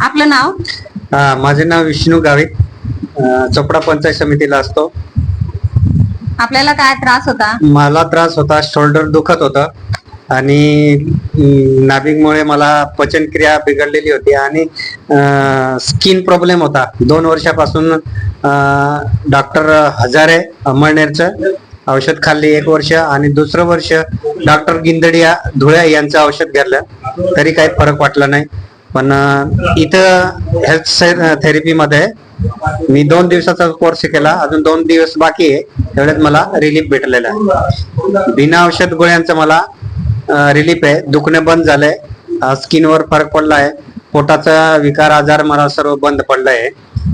आपलं नाव? हा, माझे नाव विष्णू गावित. अं, चोपडा पंचायत समितीला असतो. आपल्याला काय त्रास होता? मला त्रास होता शोल्डर दुखत होतं. आणि अं, नाभिकमुळे मला पचनक्रिया बिघडलेली होती आणि स्किन प्रॉब्लेम होता. दोन वर्षापासून डॉक्टर हजारे अमळनेरचं औषध खाल्ली एक वर्ष आणि दुसरं वर्ष डॉक्टर गिंदडिया धुळे यांचं औषध घेतलं. तरी काही फरक वाटला नाही. पण इथं हेल्थ थेरपीमध्ये मी दोन दिवसाचा कोर्स केला. अजून दोन दिवस बाकी आहे. तेवढ्यात मला रिलीफ भेटलेला आहे. बिना औषध गोळ्यांचं मला रिलीफ आहे. दुखणे बंद झालंय. स्किनवर फरक पडला आहे पोटाचा विकार आजार मला सर्व बंद पडला आहे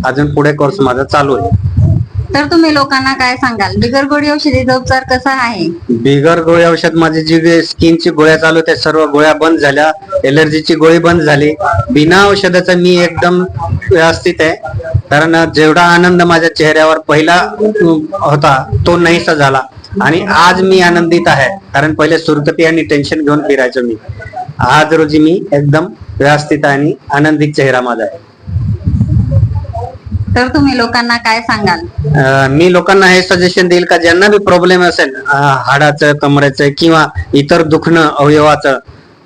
अजून पुढे कोर्स माझा चालू आहे. तर तुम्ही लोकांना काय सांगाल? बिगर गोळी औषधीचा उपचार कसा आहे? बिगर गोळी औषध माझी जी स्किनची गोळ्या चालू त्या सर्व गोळ्या बंद झाल्या. एलर्जीची गोळी बंद झाली. बिना औषधाचा मी एकदम व्यवस्थित आहे. कारण जेवढा आनंद माझ्या चेहऱ्यावर पहिला होता तो नाहीसा झाला. आणि आज मी आनंदित आहे. कारण पहिले सुरकती आणि टेन्शन घेऊन फिरायचो मी. आज रोजी मी एकदम व्यवस्थित आणि आनंदित चेहरा माझा आहे. तर तुम्ही लोकांना काय सांगाल? अं, मी लोकांना हे सजेशन देईल का ज्यांना बी प्रॉब्लेम असेल अं, हाडाचं कमरेचं किंवा इतर दुखणं अवयवाचं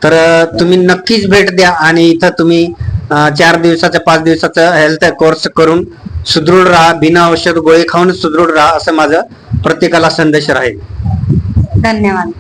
तर अं, तुम्ही नक्कीच भेट द्या आणि इथं तुम्ही अं, चार दिवसाचा पाच दिवसाचा हेल्थ कोर्स करून सुदृढ राहा बिना औषध गोळी खाऊन सुदृढ राहा असं माझं प्रत्येकाला संदेश राहील. धन्यवाद.